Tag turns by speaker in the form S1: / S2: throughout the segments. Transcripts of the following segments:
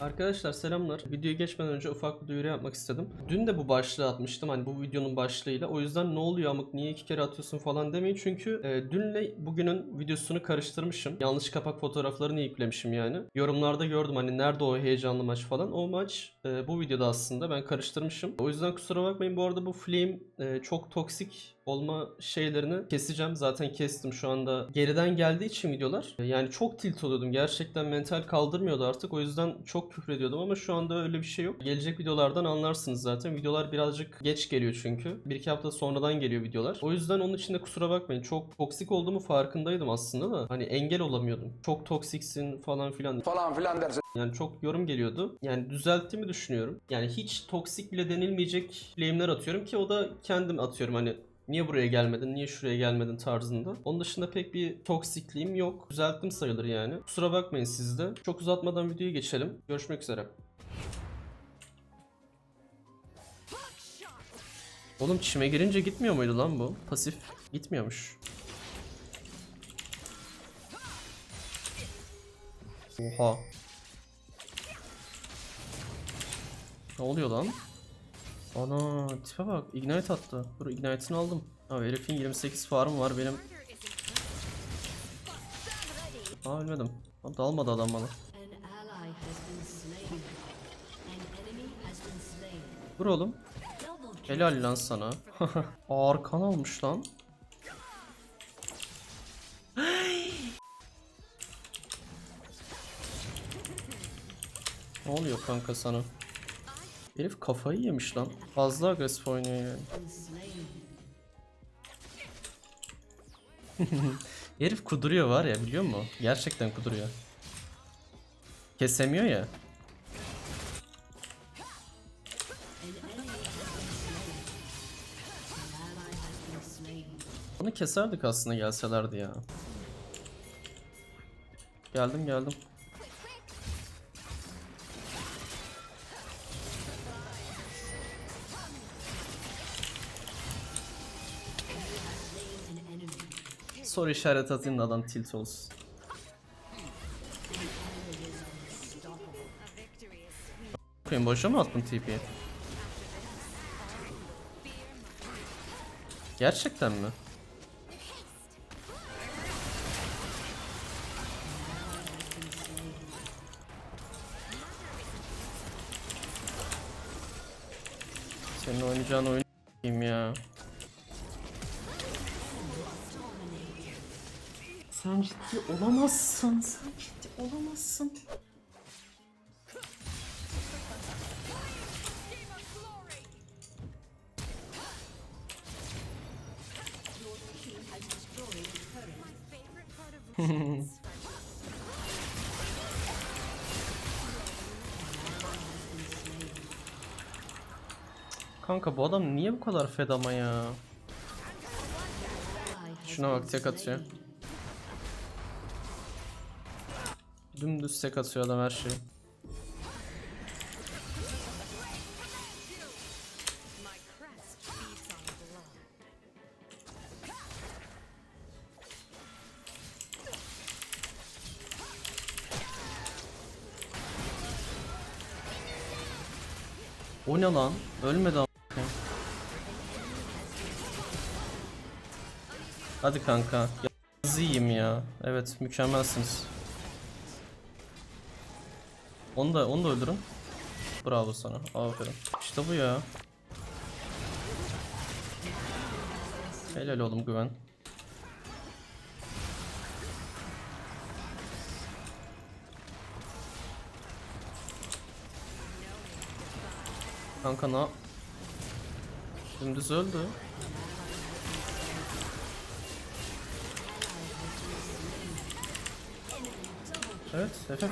S1: Arkadaşlar selamlar. Videoya geçmeden önce ufak bir duyuru yapmak istedim. Dün de bu başlığı atmıştım hani bu videonun başlığıyla. O yüzden ne oluyor amık niye iki kere atıyorsun falan demeyin. Çünkü e, dünle bugünün videosunu karıştırmışım. Yanlış kapak fotoğraflarını yüklemişim yani. Yorumlarda gördüm hani nerede o heyecanlı maç falan. O maç e, bu videoda aslında ben karıştırmışım. O yüzden kusura bakmayın. Bu arada bu flame e, çok toksik olma şeylerini keseceğim. Zaten kestim şu anda. Geriden geldiği için videolar. Yani çok tilt oluyordum. Gerçekten mental kaldırmıyordu artık. O yüzden çok küfür ediyordum ama şu anda öyle bir şey yok. Gelecek videolardan anlarsınız zaten. Videolar birazcık geç geliyor çünkü. Bir iki hafta sonradan geliyor videolar. O yüzden onun için de kusura bakmayın. Çok toksik olduğumu farkındaydım aslında da. Hani engel olamıyordum. Çok toksiksin falan filan.
S2: falan filan dersin.
S1: Yani çok yorum geliyordu. Yani düzelttiğimi düşünüyorum. Yani hiç toksik bile denilmeyecek flame'ler atıyorum ki o da kendim atıyorum hani Niye buraya gelmedin, niye şuraya gelmedin tarzında. Onun dışında pek bir toksikliğim yok. Düzelttim sayılır yani. Kusura bakmayın siz de. Çok uzatmadan videoya geçelim. Görüşmek üzere. Oğlum çime girince gitmiyor muydu lan bu? Pasif gitmiyormuş. Oha. Ne oluyor lan? Ana tipe bak ignite attı. Dur ignite'ını aldım. Abi herifin 28 farm var benim. Aa ölmedim. Lan dalmadı adam bana. Dur oğlum. Helal lan sana. Arkan almış lan. ne oluyor kanka sana? Herif kafayı yemiş lan. Fazla agresif oynuyor yani. Herif kuduruyor var ya biliyor musun? Gerçekten kuduruyor. Kesemiyor ya. Onu keserdik aslında gelselerdi ya. Geldim geldim. Soru işareti atayım da adam tilt olsun. Koyayım boşa mı attın TP'yi? Gerçekten mi? Senin oynayacağın oyun ya. Sen ciddi olamazsın. Sen ciddi olamazsın. Kanka bu adam niye bu kadar fedama ya?
S3: Ally has
S1: Şuna bak tek atıyor. Dümdüz tek atıyor adam her şeyi. O ne lan? Ölmedi am- Hadi kanka. Ya, yiyeyim ya. Evet mükemmelsiniz. Onu da onu da öldürün. Bravo sana. Aferin. İşte bu ya. Helal oğlum güven. Kanka ne? Dümdüz öldü. Evet, Efe.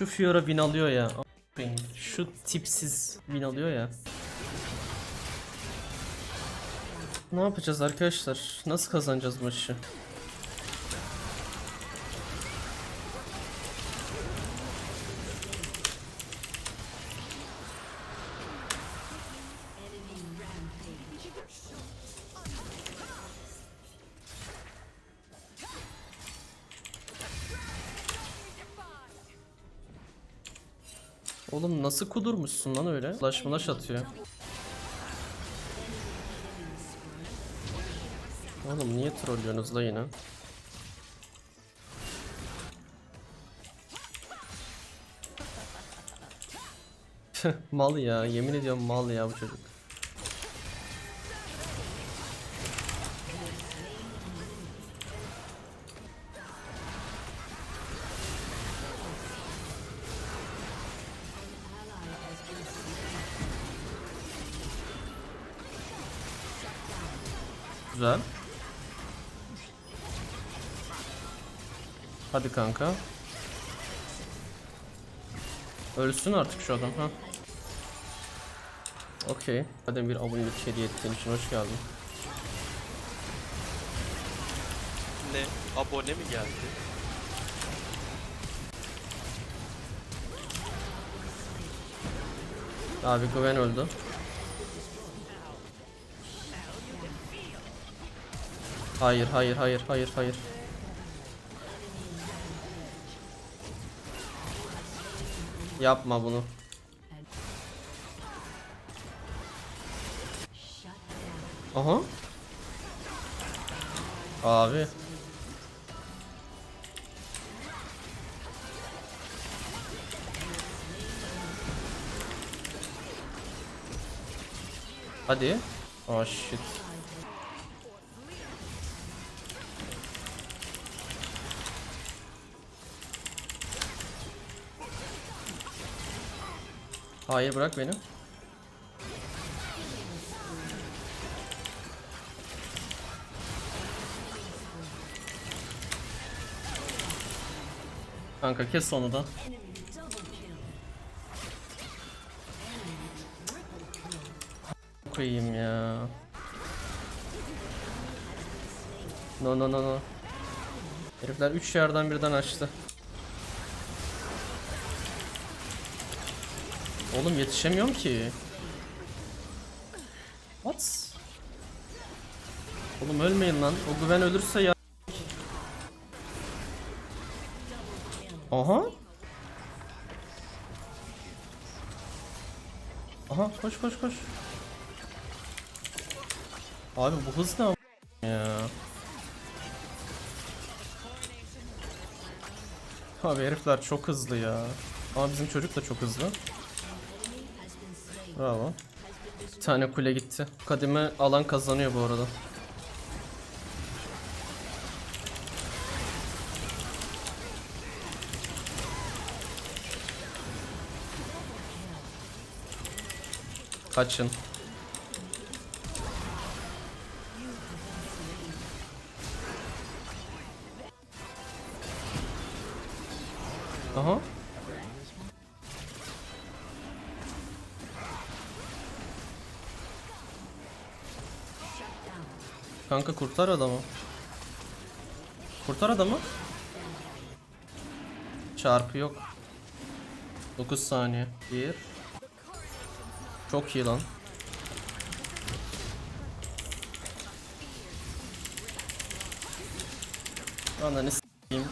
S1: Şu Fiora win alıyor ya. Şu tipsiz win alıyor ya. Ne yapacağız arkadaşlar? Nasıl kazanacağız maçı? Nasıl kudurmuşsun lan öyle? Flash flash atıyor. Oğlum niye trollüyorsunuz la yine? mal ya, yemin ediyorum mal ya bu çocuk. Güzel. Hadi kanka. Ölsün artık şu adam ha. Okey. Hadi bir abonelik hediye ettiğin için hoş geldin.
S2: Ne? Abone mi geldi?
S1: Abi Gwen öldü. Hayır, hayır, hayır, hayır, hayır. Yapma bunu. Aha. Abi. Hadi. Oh shit. Hayır bırak beni. Kanka kes onu da. Koyayım ya. No no no no. Herifler 3 yerden birden açtı. Oğlum yetişemiyorum ki. What? Oğlum ölmeyin lan. O güven ölürse ya. Aha. Aha koş koş koş. Abi bu hız ne ya? Abi herifler çok hızlı ya. Ama bizim çocuk da çok hızlı. Bravo. Bir tane kule gitti. Kadime alan kazanıyor bu arada. Kaçın. Aha. Kanka kurtar adamı. Kurtar adamı. Çarpı yok. 9 saniye. 1 Çok iyi lan. Ananı s**eyim.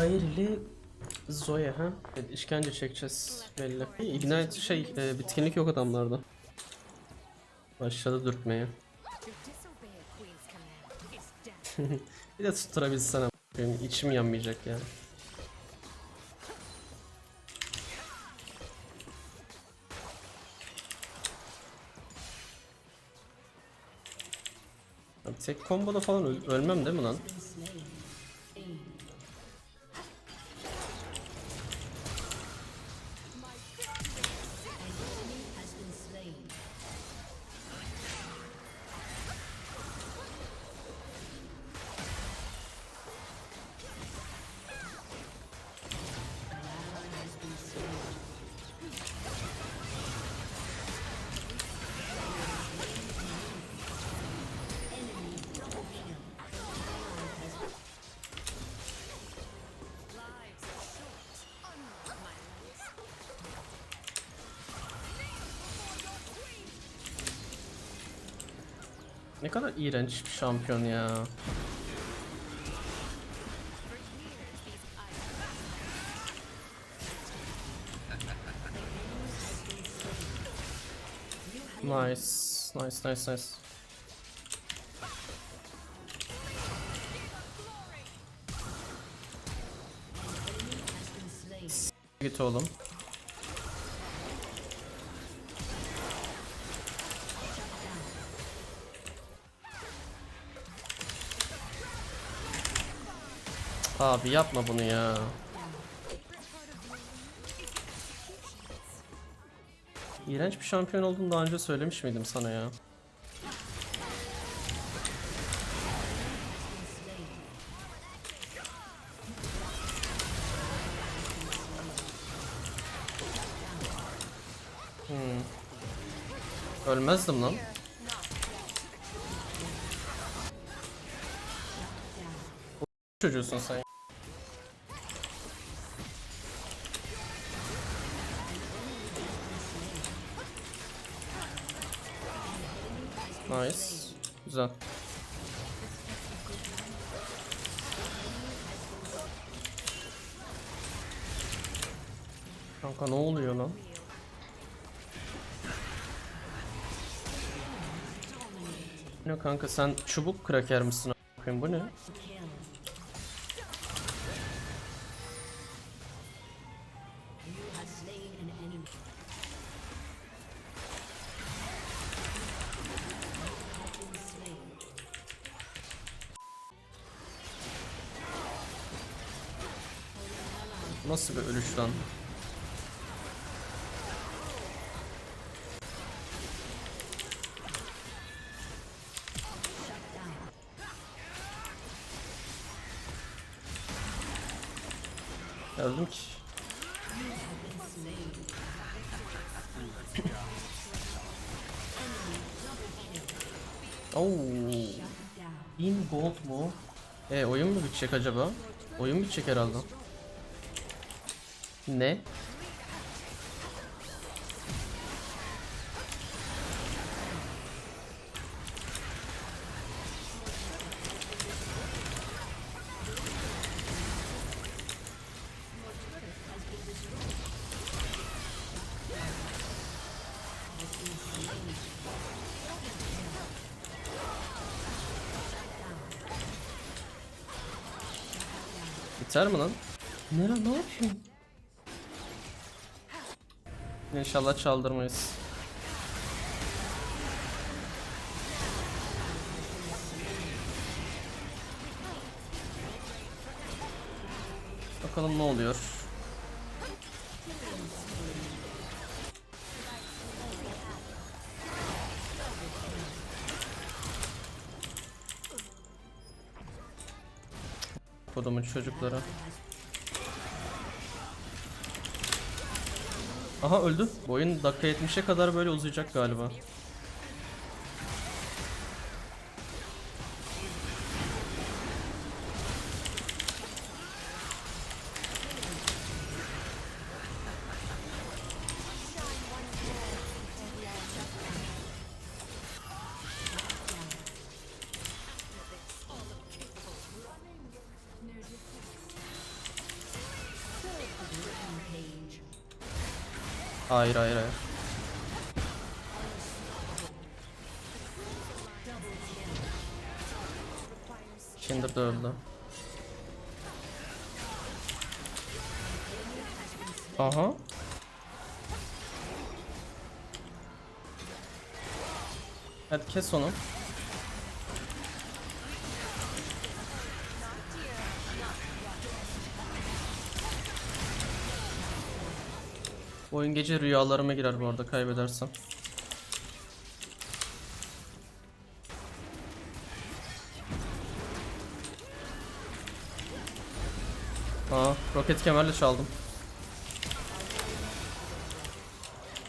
S1: Ayrılı Zoe ha? Evet, işkence çekeceğiz belli. Ignite şey e, bitkinlik yok adamlarda. Başladı dürtmeye. bir de tutturabilsene. Benim içim yanmayacak yani. Tek komboda falan öl- ölmem değil mi lan? Ne kadar iğrenç bir şampiyon ya. Nice. Nice, nice, nice. Git oğlum. Abi yapma bunu ya. İğrenç bir şampiyon olduğunu daha önce söylemiş miydim sana ya? Hmm. Ölmezdim lan. Çocuğusun sen. Nice. Güzel. Kanka ne oluyor lan? Ne kanka sen çubuk kraker misin a**ayım bu ne? Nasıl bir ölüş lan? Geldim ki. Oo. 1000 gold mu? E oyun mu bitecek acaba? Oyun bitecek herhalde. Ne? Biter mi lan? Ne lan ne yapıyorsun? İnşallah çaldırmayız. Bakalım ne oluyor. Kodumun çocukları. Aha öldü. Bu oyun dakika 70'e kadar böyle uzayacak galiba. Hayır hayır hayır. Kinder de öldü. Aha. Hadi kes onu. Oyun gece rüyalarıma girer bu arada kaybedersem. Aa, roket kemerle çaldım.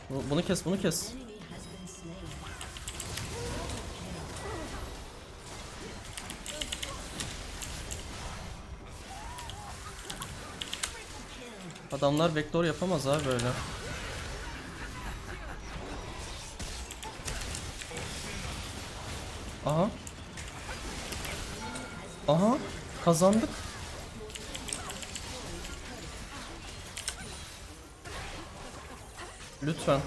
S1: Bu- Bunu kes, bunu kes. Adamlar vektör yapamaz abi böyle. Aha. Aha. Kazandık. Lütfen.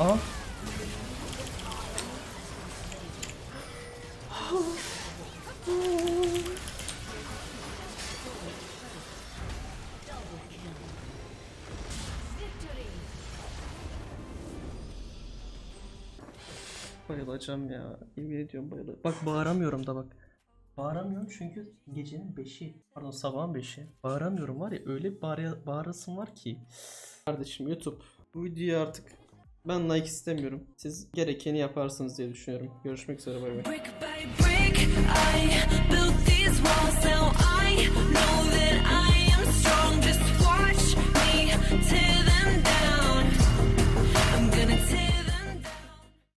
S1: Aha. Bayılacağım ya. Yemin ediyorum bayılacağım. Bak bağıramıyorum da bak. Bağıramıyorum çünkü gecenin 5'i. Pardon sabahın 5'i. Bağıramıyorum var ya öyle bağır bağırasım var ki. Kardeşim YouTube. Bu videoyu artık ben like istemiyorum. Siz gerekeni yaparsınız diye düşünüyorum. Görüşmek üzere bay bay.